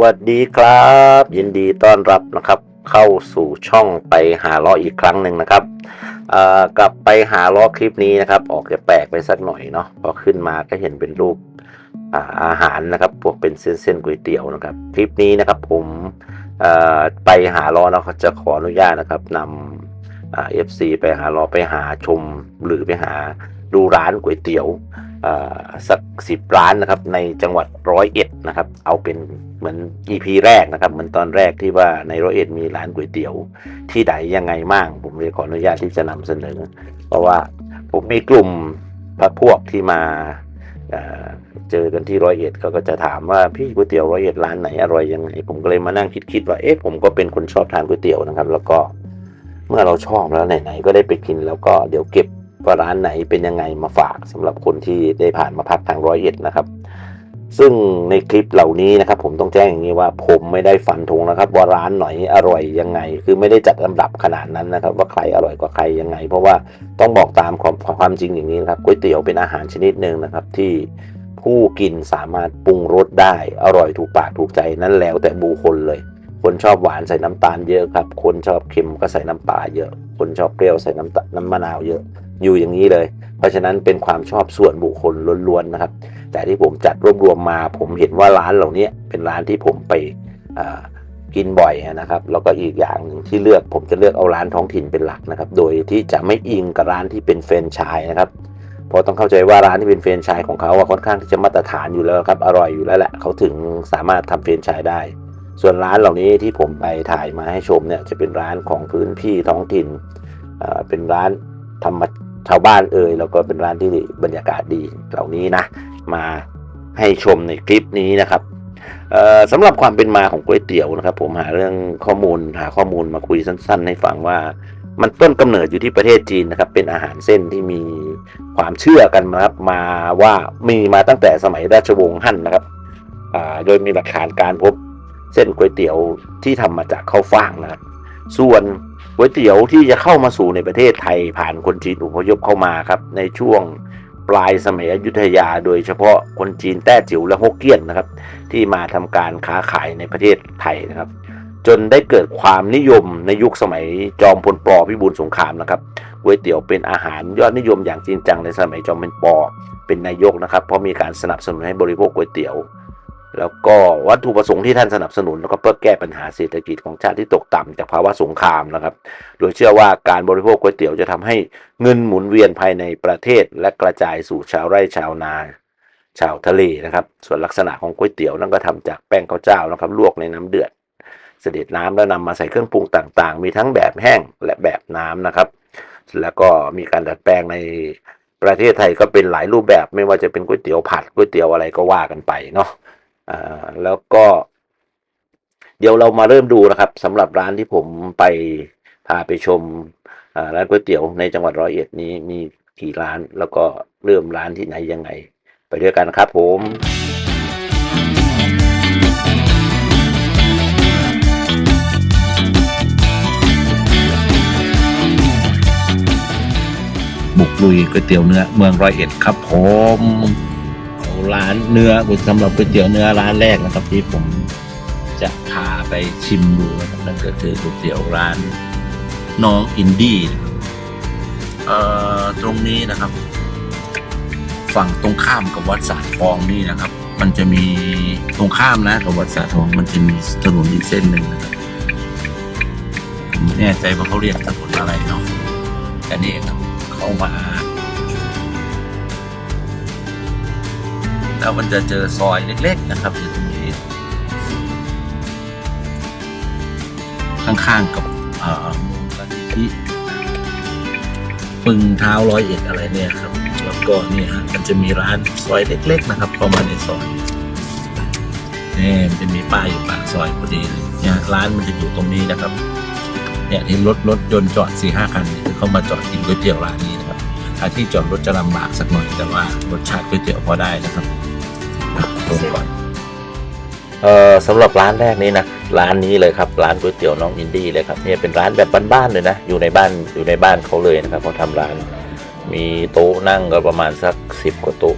วัสดีครับ ยินดีต้อนรับนะครับ เข้าสู่ช่องไปหาล้ออีกครั้งหนึ่งนะครับกลับไปหาล้อคลิปนี้นะครับ ออกจะแปลกไปสักหน่อยเนาะพอขึ้นมาก็เห็นเป็นรูปอาอาหารนะครับพวกเป็นเส้นเส้นๆก๋วยเตี๋ยวนะครับ คลิปนี้นะครับผมไปหาล้อนะจะขออนุญาตนะครับนำอ่า FC ไปหาล้อไปหาชมหรือไปหาดูร้านก๋วยเตี๋ยวสักสิบร้านนะครับในจังหวัดร้อยเอ็ดนะครับ เอาเป็น เหมือน EP แรกนะครับ เหมือนตอนแรกที่ว่าในร้อยเอ็ดมีร้านก๋วยเตี๋ยว ที่ใดยังไงบ้าง ผมเลยขออนุญาตที่จะนำเสนอ เพราะว่าผมมีกลุ่มพักพวกที่มาเจอกันที่ร้อยเอ็ดเขาก็จะถามว่าพี่ก๋วยเตี๋ยวร้อยเอ็ดร้านไหนอร่อยยังไงผมก็เลยมานั่งคิดๆว่าเอ๊ะผมก็เป็นคนชอบทานก๋วยเตี๋ยวนะครับ แล้วก็เมื่อเราชอบแล้วไหนๆก็ได้ไปกินแล้วก็เดี๋ยวเก็บว่าร้านไหนเป็นยังไงมาฝากสำหรับคนที่ได้ผ่านมาพักทางร้อยเอ็ดนะครับ ซึ่งในคลิปเหล่านี้นะครับ ผมต้องแจ้งอย่างนี้ว่าผมไม่ได้ฟันธงนะครับ ว่าร้านไหนอร่อยยังไง คือไม่ได้จัดลำดับขนาดนั้นนะครับ ว่าใครอร่อยกว่าใครยังไง เพราะว่าต้องบอกตามความความจริงอย่างนี้นะครับก๋วยเตี๋ยวเป็นอาหารชนิดหนึ่งนะครับที่ผู้กินสามารถปรุงรสได้ อร่อยถูกปากถูกใจนั้นแล้วแต่บุคคลเลย คนชอบหวานใส่น้ำตาลเยอะครับ คนชอบเค็มก็ใส่น้ำปลาเยอะ คนชอบเปรี้ยวใส่น้ำตาน้ำมะนาวเยอะ อยู่อย่างนี้เลย เพราะฉะนั้นเป็นความชอบส่วนบุคคลล้วนๆนะครับ แต่ที่ผมจัดรวบรวมมา ผมเห็นว่าร้านเหล่านี้เป็นร้านที่ผมไปกินบ่อยนะครับแล้วก็อีกอย่างหนึ่งที่เลือกผมจะเลือกเอาร้านท้องถิ่นเป็นหลักนะครับ โดยที่จะไม่อิงกับร้านที่เป็นแฟรนไชส์นะครับเพราะต้องเข้าใจว่าร้านที่เป็นแฟรนไชส์ของเขาค่อนข้างที่จะมาตรฐานอยู่แล้วครับอร่อยอยู่แล้วแหละเขาถึงสามารถทำแฟรนไชส์ได้ ส่วนร้านเหล่านี้ที่ผมไปถ่ายมาให้ชมเนี่ยจะเป็นร้านของพื้นที่ท้องถิ่นเป็นร้านธรรม ชาวบ้านเอ่ยแล้วก็เป็นร้านที่บรรยากาศดีเหล่านี้นะ มาให้ชมในคลิปนี้นะครับสำหรับความเป็นมาของก๋วยเตี๋ยวนะครับ ผมหาเรื่องข้อมูลหาข้อมูลมาคุยสั้น ๆ ให้ฟังว่ามันต้นกำเนิดอยู่ที่ประเทศจีนนะครับ เป็นอาหารเส้นที่มีความเชื่อกันนะครับมาว่ามีมาตั้งแต่สมัยราชวงศ์ฮั่นนะครับโดยมีหลักฐานการพบเส้นก๋วยเตี๋ยวที่ทำมาจากข้าวฟ่างนะครับ ส่วน ก๋วยเตี๋ยวที่จะเข้ามาสู่ในประเทศไทยผ่านคนจีนอพยพเข้ามาครับ ในช่วงปลายสมัยอยุธยา โดยเฉพาะคนจีนแต้จิ๋วและฮกเกี้ยนนะครับ ที่มาทำการค้าขายในประเทศไทยนะครับ จนได้เกิดความนิยมในยุคสมัยจอมพลปพิบูลสงครามนะครับก๋วยเตี๋ยวเป็นอาหารยอดนิยมอย่างจริงจังในสมัยจอมพลปเป็นนายกนะครับ เพราะมีการสนับสนุนให้บริโภคก๋วยเตี๋ยว แล้วก็วัตถุประสงค์ที่ท่านสนับสนุน แล้วก็เพื่อแก้ปัญหาเศรษฐกิจของชาติที่ตกต่ำจากภาวะสงครามนะครับ โดยเชื่อว่าการบริโภคก๋วยเตี๋ยวจะทำให้เงินหมุนเวียนภายในประเทศ และกระจายสู่ชาวไร่ชาวนา ชาวทะเลนะครับ ส่วนลักษณะของก๋วยเตี๋ยวนั่นก็ทำจากแป้งข้าวเจ้านะครับลวกในน้ำเดือด เสด็จน้ำแล้วนำมาใส่เครื่องปรุงต่างๆ มีทั้งแบบแห้งและแบบน้ำนะครับ แล้วก็มีการดัดแปลงในประเทศไทยก็เป็นหลายรูปแบบ ไม่ว่าจะเป็นก๋วยเตี๋ยวผัดก๋วยเตี๋ยวอะไรก็ว่ากันไปเนาะ อ่าแล้วก็ เดี๋ยวเรามาเริ่มดูนะครับสำหรับร้านที่ผมไปพาไปชมร้านก๋วยเตี๋ยวในจังหวัดร้อยเอ็ดนี้มีกี่ร้าน แล้วก็เริ่มร้านที่ไหนยังไง ไปด้วยกันครับผมบุกลุยก๋วยเตี๋ยวเนื้อเมืองร้อยเอ็ดครับผม ร้านเนื้อสำหรับก๋วยเตี๋ยวเนื้อร้านแรกนะครับที่ผมจะพาไปชิมดูนะครับนั่นก็คือก๋วยเตี๋ยวร้านน้องอินดี้เอ่อตรงนี้นะครับ ฝั่งตรงข้ามกับวัดสาทองนี่นะครับ มันจะมีตรงข้ามนะกับวัดสาทองมันจะมีถนนอีกเส้นหนึ่งนะครับไม่แน่ใจว่าเขาเรียกถนนอะไรเนาะแต่นี่ครับเข้ามา แล้วมันจะเจอซอยเล็ก ๆ นะครับอยู่ตรงนี้ ข้างๆกับมูลนิธิปึงเท้าร้อยเอ็ดอะไรเนี่ยครับ แล้วก็เนี่ยฮะมันจะมีร้านซอยเล็ก ๆ นะครับเข้ามาณในซอยนี่มันจะมีป้ายอยู่ปากซอยพอดีเลยนี่ยร้านมันจะอยู่ตรงนี้นะครับ เนี่ยที่รถรถยนต์จอดสี่ห้าคันคือเข้ามาจอดกินก๋วยเตี๋ยวร้านนี้นะครับถ้าที่จอดรถจะลำบากสักหน่อยแต่ว่ารสชาติก๋วยเตี๋ยวพอได้นะครับ เอ่อสำหรับร้านแรกนี้นะร้านนี้เลยครับร้านก๋วยเตี๋ยวน้องอินดี้เลยครับเนี่ยเป็นร้านแบบบ้านๆเลยนะอยู่ในบ้านอยู่ในบ้านเขาเลยนะครับเขาทำร้าน มีโต๊ะนั่งก็ประมาณสักสิบกว่าโต๊ะ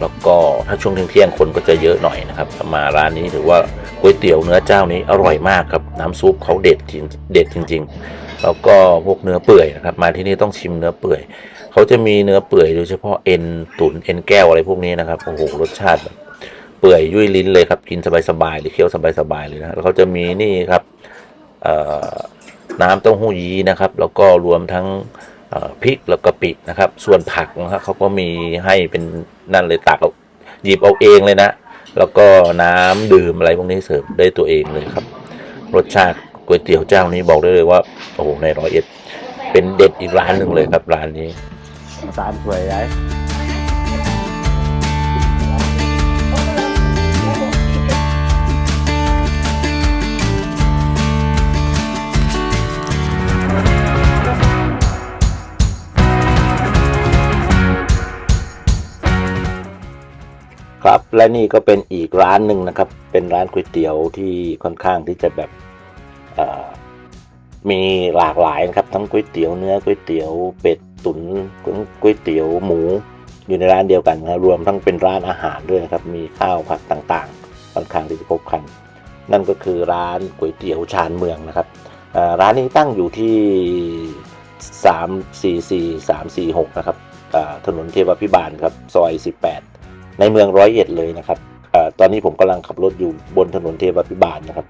แล้วก็ถ้าช่วงเที่ยงคนก็จะเยอะหน่อยนะครับมาร้านนี้ถือว่าก๋วยเตี๋ยวเนื้อเจ้านี้อร่อยมากครับน้ำซุปเขาเด็ดจริงเด็ดจริง ๆ แล้วก็พวกเนื้อเปื่อยนะครับมาที่นี่ต้องชิมเนื้อเปื่อยเขาจะมีเนื้อเปื่อยโดยเฉพาะเอ็นตุ๋นเอ็นแก้วอะไรพวกนี้นะครับโอ้โหรสชาติแบบ เปื่อยยุ่ยลิ้นเลยครับ กินสบายๆหรือเคี้ยวสบายๆเลยนะแล้วเขาจะมีนี่ครับน้ำเต้าหู้ยี้นะครับ แล้วก็รวมทั้งพริกแล้วก็ปินะครับ ส่วนผักนะครับเขาก็มีให้เป็นนั่นเลยตักเอาหยิบเอาเองเลยนะ แล้วก็น้ำดื่มอะไรพวกนี้เสิร์ฟได้ตัวเองเลยครับ รสชาติก๋วยเตี๋ยวเจ้านี้บอกได้เลยว่า โอ้โหในร้อยเอ็ด เป็นเด็ดอีกร้านหนึ่งเลยครับร้านนี้ร้านสวยไอ้ ครับและนี่ก็เป็นอีกร้านหนึ่งนะครับ เป็นร้านก๋วยเตี๋ยวที่ค่อนข้างที่จะแบบมีหลากหลายนะครับ ทั้งก๋วยเตี๋ยวเนื้อก๋วยเตี๋ยวเป็ดตุ๋นก๋วยเตี๋ยวหมู อยู่ในร้านเดียวกันนะครับรวมทั้งเป็นร้านอาหารด้วยนะครับ มีข้าวผักต่างๆค่อนข้างที่จะครบครัน นั่นก็คือร้านก๋วยเตี๋ยวชานเมืองนะครับร้านนี้ตั้งอยู่ที่สามสี่สี่สามสี่หกนะครับถนนเทวพิบาลครับซอยสิบแปด ในเมืองร้อยเอ็ดเลยนะครับอตอนนี้ผมกำลังขับรถอยู่บนถนนเทพพิบาลนะครับ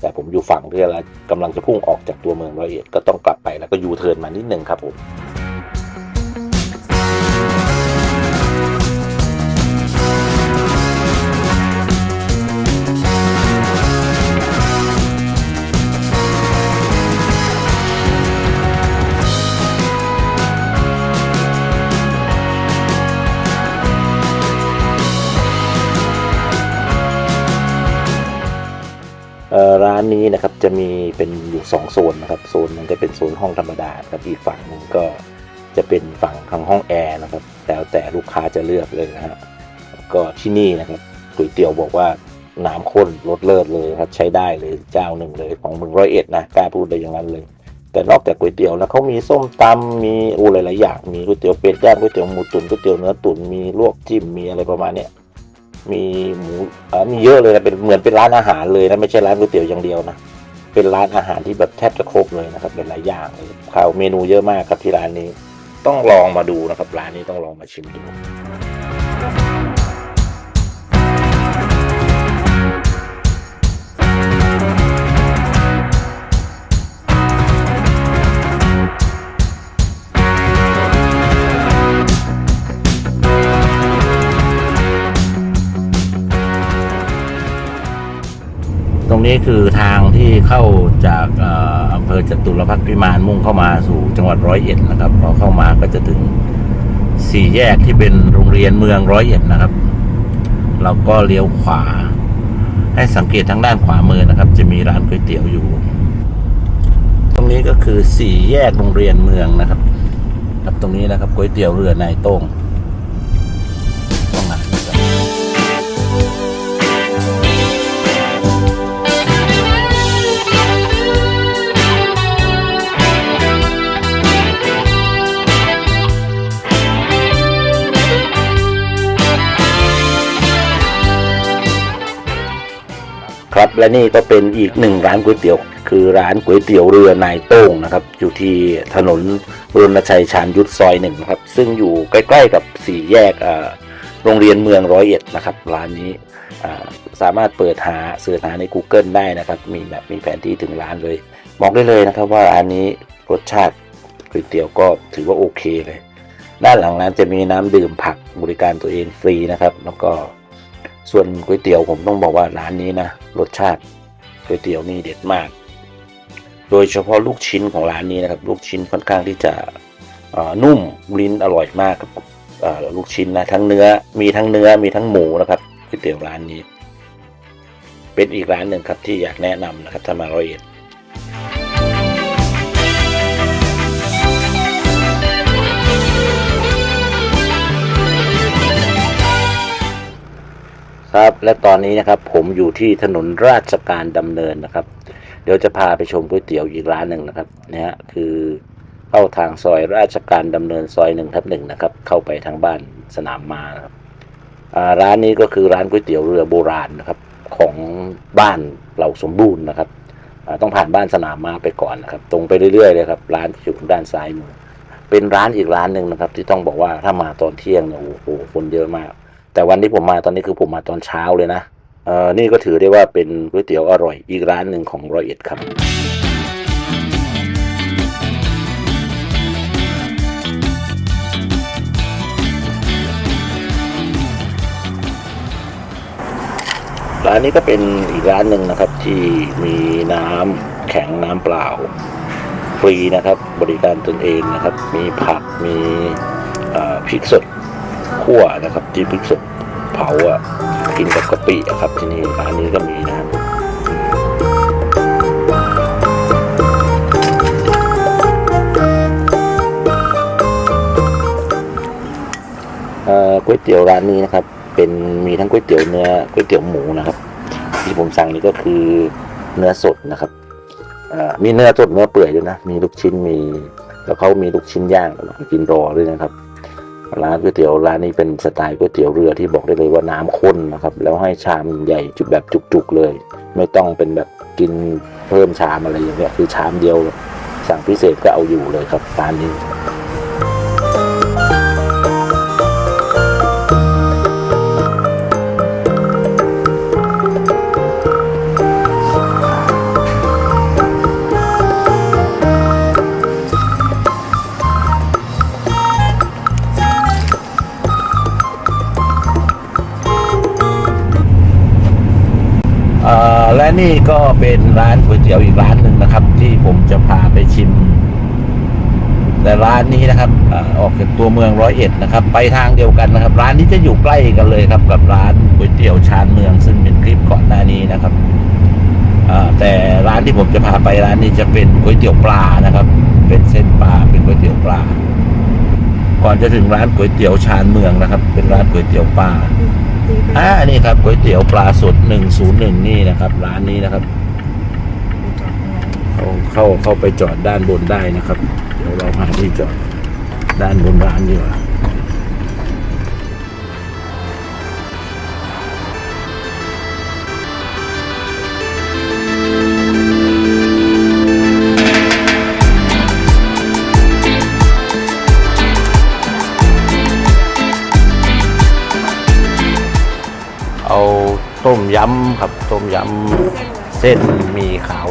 แต่ผมอยู่ฝั่งที่ากำลังจะพุ่งออกจากตัวเมืองร้อยเอ็ดก็ต้องกลับไปแล้วก็ยูเทิร์นมานิดนึงครับผม นี้นะครับจะมีเป็นอยู่สองโซนนะครับโซนหนึงก็เป็นโซนห้องธรรมดาครับอีกฝั่งหนึ่งก็จะเป็นฝั่งทางห้องแอร์นะครับแล้วแต่ลูกค้าจะเลือกเลยนะฮะก็ที่นี่นะครับก๋วยเตี๋ยวบอกว่าน้ำข้นรสเลิศเลยครับใช้ได้เลยเจ้าหนึ่งเลยของเมืองร้อยเอ็ดนะกล้าพูดเลยอย่างนั้นเลย แต่นอกจากก๋วยเตี๋ยวนะเขามีส้มตำมีอูหลายๆอย่างมีก๋วยเตี๋ยวเป็ดย่างก๋วยเตี๋ยวหมูตุ๋นก๋วยเตี๋ยวเนื้อตุ๋นมีลวกจิ้มมีอะไรประมาณเนี้ย มีหมูอ่อมีเยอะเลยนะเป็นเหมือนเป็นร้านอาหารเลยนะไม่ใช่ร้านก๋วยเตี๋ยวอย่างเดียวนะเป็นร้านอาหารที่แบบแทบจะครบเลยนะครับเป็นหลายอย่างเลยข้าวเมนูเยอะมากครับที่ร้านนี้ ต้องลองมาดูนะครับร้านนี้ต้องลองมาชิมดู รงนี้คือทางที่เข้าจากอำเภอจตุรพักษ์พิมานมุ่งเข้ามาสู่จังหวัดร้อยเอ็ดนะครับพอเข้ามาก็จะถึงสี่แยกที่เป็นโรงเรียนเมืองร้อยเอ็ดนะครับ เราก็เลี้ยวขวา ให้สังเกตทางด้านขวามือนะครับ จะมีร้านก๋วยเตี๋ยวอยู่ ตรงนี้ก็คือสี่แยกโรงเรียนเมืองนะครับ ครับตรงนี้นะครับก๋วยเตี๋ยวเรือนายโต้ง ครับ และนี่ก็เป็นอีกหนึ่งร้านก๋วยเตี๋ยว คือร้านก๋วยเตี๋ยวเรือนายโต้งนะครับ อยู่ที่ถนนรณชัยชาญยุทธซอยหนึ่งนะครับ ซึ่งอยู่ใกล้ๆกับสี่แยกโรงเรียนเมืองร้อยเอ็ดนะครับ ร้านนี้สามารถเปิดหาเสิร์ชหาใน Google ได้นะครับ มีแบบมีแผนที่ถึงร้านเลย บอกได้เลยนะครับว่าร้านนี้รสชาติก๋วยเตี๋ยวก็ถือว่าโอเคเลย ด้านหลังร้านจะมีน้ำดื่มผักบริการตัวเองฟรีนะครับ แล้วก็ ส่วนก๋วยเตี๋ยวผมต้องบอกว่าร้านนี้นะรสชาติก๋วยเตี๋ยวนี่เด็ดมาก โดยเฉพาะลูกชิ้นของร้านนี้นะครับ ลูกชิ้นค่อนข้างที่จะนุ่มลิ้นอร่อยมากครับลูกชิ้นนะทั้งเนื้อมีทั้งเนื้อมีทั้งหมูนะครับก๋วยเตี๋ยวร้านนี้ เป็นอีกร้านหนึ่งครับที่อยากแนะนำนะครับถ้ามาร้อยเอ็ด ครับ และตอนนี้นะครับผมอยู่ที่ถนนราชการดำเนินนะครับ เดี๋ยวจะพาไปชมก๋วยเตี๋ยวอีกร้านหนึ่งนะครับนะฮะคือเข้าทางซอยราชการดำเนินซอยหนึ่งทับหนึ่งนะครับ เข้าไปทางบ้านสนามมานะครับร้านนี้ก็คือร้านก๋วยเตี๋ยวเรือโบราณนะครับ ของบ้านเหล่าสมบูรณ์นะครับต้องผ่านบ้านสนามมาไปก่อนนะครับ ตรงไปเรื่อยๆเลยครับร้านที่อยู่ด้านซ้ายมือเป็นร้านอีกร้านหนึ่งนะครับ ที่ต้องบอกว่าถ้ามาตอนเที่ยงเนี่ยโอ้โหคนเยอะมาก แต่วันที่ผมมาตอนนี้คือผมมาตอนเช้าเลยนะเออนี่ก็ถือได้ว่าเป็นก๋วยเตี๋ยวอร่อยอีกร้านหนึ่งของร้อยเอ็ดครับร้านนี้ก็เป็นอีกร้านหนึ่งนะครับที่มีน้ำแข็งน้ำเปล่า ฟรีนะครับ บริการตนเองนะครับ มีผักมีพริกสด คั่วนะครับที่พริกสดเผาอะกินกับกะปิอะครับที่นี่ร้านนี้ก็มีนะครับเอ่อก๋วยเตี๋ยวร้านนี้นะครับ เป็นมีทั้งก๋วยเตี๋ยวเนื้อก๋วยเตี๋ยวหมูนะครับ ที่ผมสั่งนี่ก็คือเนื้อสดนะครับเอ่อมีเนื้อสดเนื้อเปื่อยด้วยนะ มีลูกชิ้นมี แล้วเขามีลูกชิ้นย่างระหว่างกินรอด้วยนะครับ ร้านก๋วยเตี๋ยวร้านนี้เป็นสไตล์ก๋วยเตี๋ยวเรือที่บอกได้เลยว่าน้ำข้นนะครับ แล้วให้ชามใหญ่จุแบบจุกๆเลย ไม่ต้องเป็นแบบกินเพิ่มชามอะไรอย่างเงี้ยคือชามเดียวสั่งพิเศษก็เอาอยู่เลยครับร้านนี้ และนี่ก็เป็นร้านก๋วยเตี๋ยวอีกร้านหนึ่งนะครับ ที่ผมจะพาไปชิม แต่ร้านนี้นะครับออกจากตัวเมืองร้อยเอ็ดนะครับ ไปทางเดียวกันนะครับ ร้านนี้จะอยู่ใกล้กันเลยครับ กับร้านก๋วยเตี๋ยวชานเมือง ซึ่งเป็นคลิปก่อนหน้านี้นะครับแต่ร้านที่ผมจะพาไปร้านนี้จะเป็นก๋วยเตี๋ยวปลานะครับ เป็นเส้นปลาเป็นก๋วยเตี๋ยวปลา ก่อนจะถึงร้านก๋วยเตี๋ยวชานเมืองนะครับ เป็นร้านก๋วยเตี๋ยวปลา อ่านี่ครับก๋วยเตี๋ยวปลาสดหนึ่งศูนย์หนึ่งนี่นะครับ ร้านนี้นะครับ เข้าเข้าเข้าไปจอดด้านบนได้นะครับ เดี๋ยวเราหาที่จอดด้านบนร้านดีกว่าเอา ยำครับ ต้มยำเส้นหมีขาว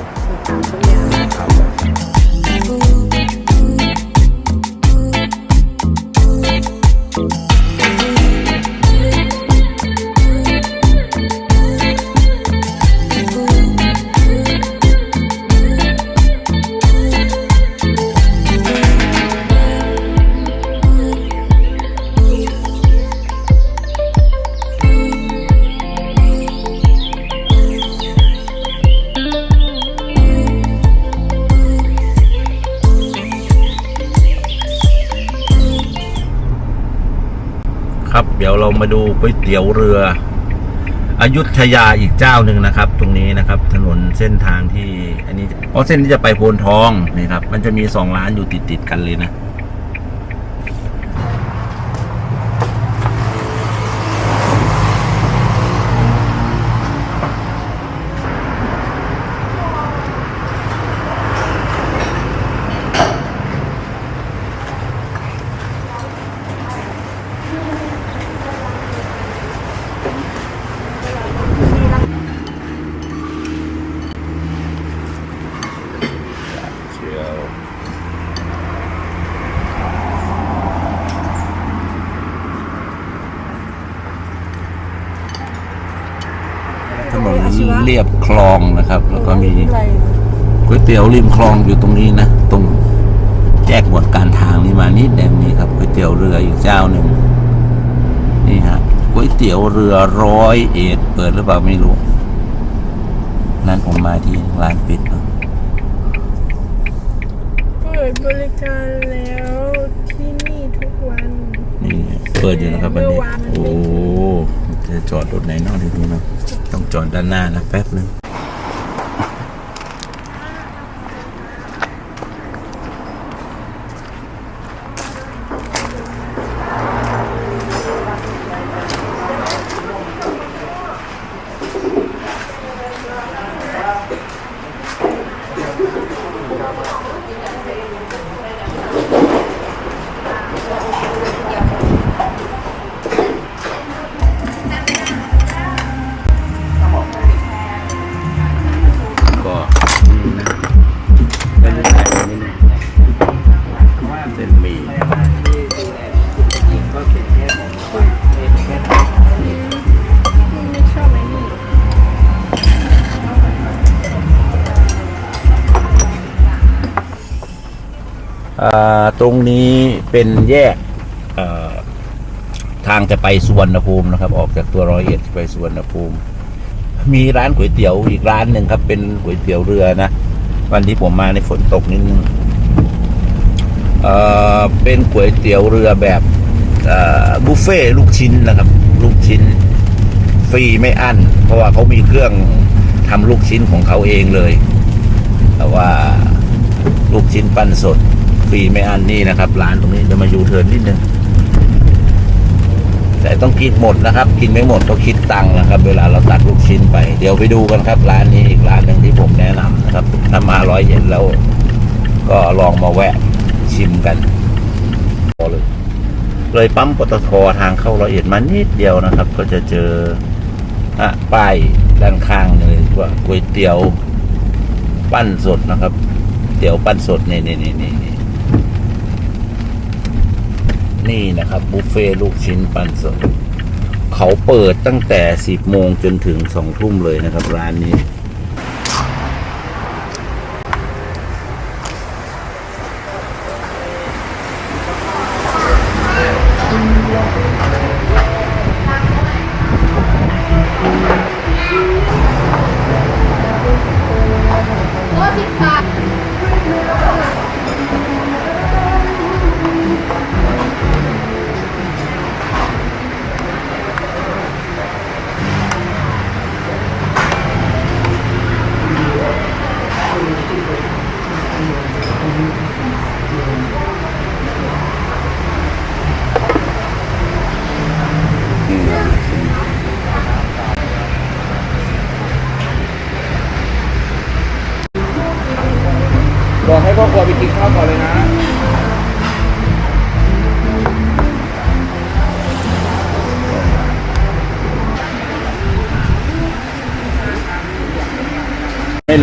มาดูก๋วยเตี๋ยวเรืออยุธยาอีกเจ้าหนึ่งนะครับ ตรงนี้นะครับ ถนนเส้นทางที่ อันนี้เพราะเส้นที่จะไปโพนทองนี่ครับ มันจะมีสองร้านอยู่ติดติดๆกันเลยนะ คลองนะครับ แล้วก็มีก๋วยเตี๋ยวริมคลองอยู่ตรงนี้นะ ตรงแยกหมวดการทางนี่มานิดเดียวนี่ครับก๋วยเตี๋ยวเรืออีกเจ้าหนึ่งนี่ฮะก๋วยเตี๋ยวเรือร้อยเอ็ดเปิดหรือเปล่าไม่รู้นั้นผมมาที่ร้านปิดเนอะเปิดบริการแล้วที่นี่ทุกวันนี่เปิดอยู่นะครับวันนี้เมื่อวานมันไม่โอ้ จะจอดรถไหนนอกทีนี้เนาะต้องจอดด้านหน้านะแป๊บนึง ตรงนี้เป็นแยกทางจะไปสุวรรณภูมินะครับ ออกจากตัวร้อยเอ็ดไปสุวรรณภูมิ มีร้านก๋วยเตี๋ยวอีกร้านหนึ่งครับ เป็นก๋วยเตี๋ยวเรือนะวันที่ผมมาในฝนตกนิดนึงเอ่อเป็นก๋วยเตี๋ยวเรือแบบบุฟเฟ่ลูกชิ้นนะครับ ลูกชิ้นฟรีไม่อั้น เพราะว่าเขามีเครื่องทำลูกชิ้นของเขาเองเลย แต่ว่าลูกชิ้นปั้นสด ฟรีไม่อันนี่นะครับ ร้านตรงนี้จะมายูเทิร์นนิดนึงแต่ต้องกินหมดนะครับ กินไม่หมดก็คิดตังค์นะครับ เวลาเราตัดลูกชิ้นไป เดี๋ยวไปดูกันครับ ร้านนี้อีกร้านหนึ่งที่ผมแนะนำนะครับถ้ามาร้อยเย็นแล้ว ก็ลองมาแวะชิมกันพอเลยเลยปั๊มปตททางเข้าร้อยเอ็ดมานิดเดียวนะครับ ก็จะเจออะป้ายด้านข้างเลยว่าก๋วยเตี๋ยว ปั้นสดนะครับ เตี๋ยวปั้นสดนี่นี่นี่นี่ นี่นะครับบุฟเฟ่ต์ลูกชิ้นปันสดเขาเปิดตั้งแต่สิบโมงจนถึงสองทุ่มเลยนะครับ ร้านนี้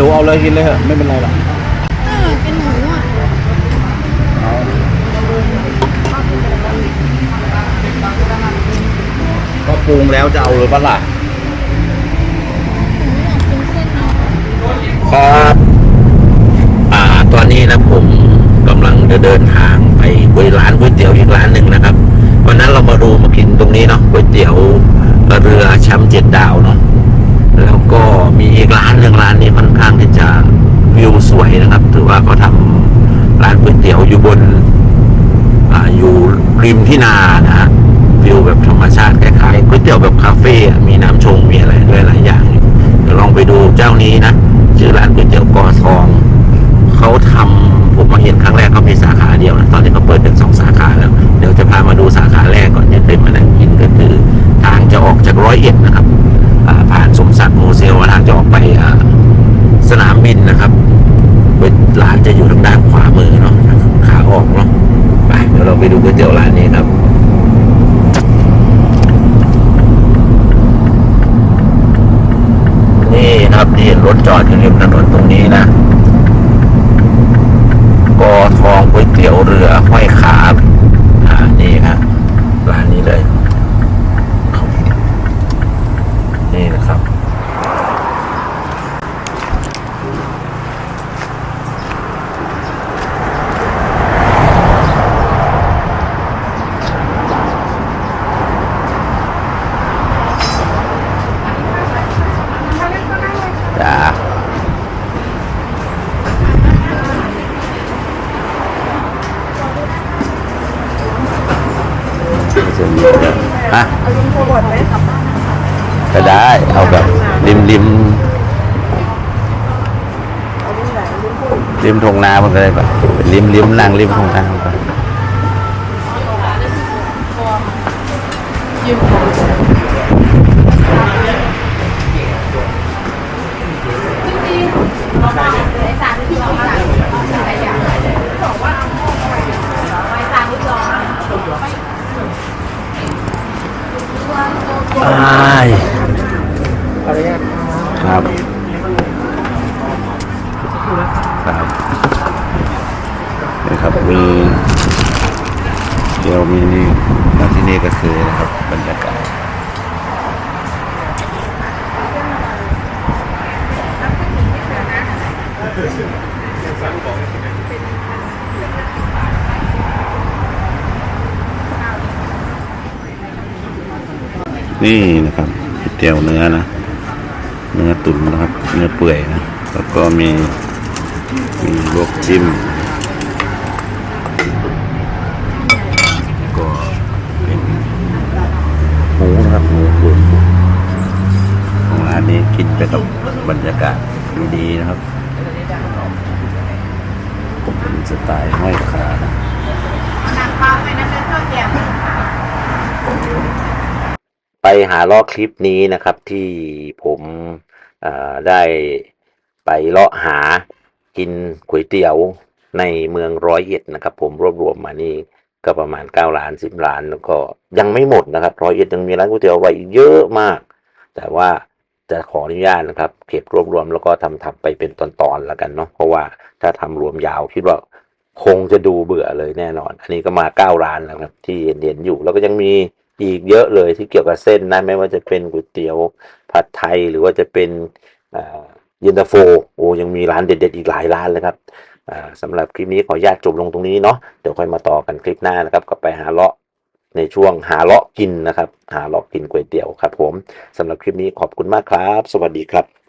รู้เอาเลยกินเลยเหอะไม่เป็นไรหรอกเออเป็นหมูอะก็ปรุงแล้วจะเอาเลยปะล่ะหมูอยากกินเส้นนี้ครับอ่าตอนนี้นะผมกำลังจะเดินทางไปก๋วยร้านก๋วยเตี๋ยวอีกร้านหนึ่งนะครับ วันนั้นเรามาดูมากินตรงนี้เนาะก๋วยเตี๋ยวเรือแชมป์เจ็ดดาวเนาะแล้ว ก็มีอีกร้านหนึ่งร้านนี้ค่อนข้างที่จะวิวสวยนะครับ ถือว่าเขาทำร้านก๋วยเตี๋ยวอยู่บนออยู่ริมที่นานะฮะวิวแบบธรรมชาติคล้ายๆก๋วยเตี๋ยวแบบคาเฟ่มีน้ำชงมีอะไรด้วยหลายอย่างเดี๋ยวลองไปดูเจ้านี้นะชื่อร้านก๋วยเตี๋ยวกอทอง เขาทำผมมาเห็นครั้งแรกเขามีสาขาเดียวนะตอนนี้เขาเปิดเป็นสองสาขาแล้ว เดี๋ยวจะพามาดูสาขาแรกก่อนจะเป็นมานั่งกินก็คือ ทางจะออกจากร้อยเอ็ดนะครับอ่าผ่านสมศักดิ์โมเซลทางจะออกไปอ่าสนามบินนะครับร้านจะอยู่ทางด้านขวามือเนาะขาออกเนาะไปเดี๋ยวเราไปดูก๋วยเตี๋ยวร้านนี้ครับ นี่ครับนี่รถจอดอยู่ริมถนนตรงนี้นะ กอทองก๋วยเตี๋ยวเรือห้อยขาบอ่านี่ครับร้านนี้เลย นี่นะครับ จ้าฮะก็ได้ เอาแบบริมริมริามันก็ได้ปะเป็นริมริมนั่งริมทงนาไปอ้ายขออนุญาตครับครับ นี่ครับ มียวมีนี่มาที่นี่ก็คือนะครับบรรยากาศนี่นะครับเตี๋ยวเนื้อนะ เนื้อตุ๋นนะครับ เนื้อเปื่อยนะ แล้วก็มีมีลวกจิ้ม ก็เป็นหมูนะครับหมูตุ๋นของ กินไปกับบรรยากาศดีๆนะครับเป็นสไตล์ห้อยขานะไปหาลอกคลิปนี้นะครับที่ผมได้ไปเลาะหากินก๋วยเตี๋ยวในเมืองร้อยเอ็ดนะครับ ผมรวบรวมมานี่ก็ประมาณเก้าล้านสิบล้าน แล้วก็ยังไม่หมดนะครับร้อยเอ็ดยังมีร้านก๋วยเตี๋ยวไว้อีกเยอะมาก แต่ว่า จะขออนุญาตนะครับเก็บรวบรวมแล้วก็ทำทำไปเป็นตอนๆแล้วกันเนาะเพราะว่าถ้าทำรวมยาวคิดว่าคงจะดูเบื่อเลยแน่นอน อันนี้ก็มาเก้าล้านแล้วครับ ที่เห็นๆอยู่แล้วก็ยังมีอีกเยอะเลยที่เกี่ยวกับเส้นนะไม่ว่าจะเป็นก๋วยเตี๋ยวผัดไทยหรือว่าจะเป็นเย็นตาโฟโอ้ยังมีร้านเด็ดๆอีกหลายร้านเลยครับสำหรับคลิปนี้ขออนุญาตจบลงตรงนี้เนาะเดี๋ยวค่อยมาต่อกันคลิปหน้านะครับก็ไปหาเลาะ ในช่วงหาเลาะกินนะครับ หาเลาะกินก๋วยเตี๋ยวครับผมสำหรับคลิปนี้ขอบคุณมากครับ สวัสดีครับ